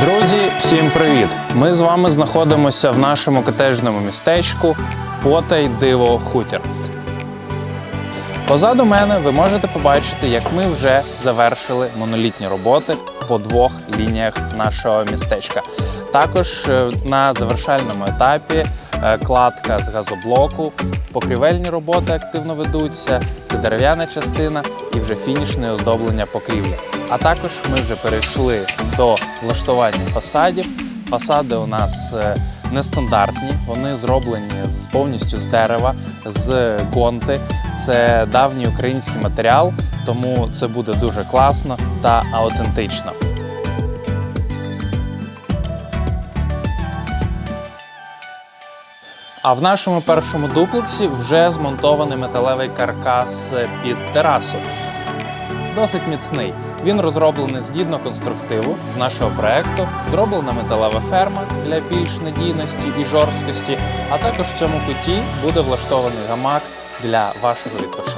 Друзі, всім привіт! Ми з вами знаходимося в нашому котежному містечку Потай Диво Хутір. Позаду мене ви можете побачити, як ми вже завершили монолітні роботи по двох лініях нашого містечка. Також е, на завершальному етапі е, кладка з газоблоку, покрівельні роботи активно ведуться, це дерев'яна частина і вже фінішне оздоблення покрівлі. А також ми вже перейшли до влаштування фасадів. Фасади у нас е, нестандартні, вони зроблені з повністю з дерева, з гонти. Це давній український матеріал, тому це буде дуже класно та аутентично. А в нашому першому дуплексі вже змонтований металевий каркас під терасу. Досить міцний. Він розроблений згідно конструктиву з нашого проекту. Зроблена металева ферма для більш надійності і жорсткості. А також в цьому куті буде влаштований гамак для вашого відпочинку.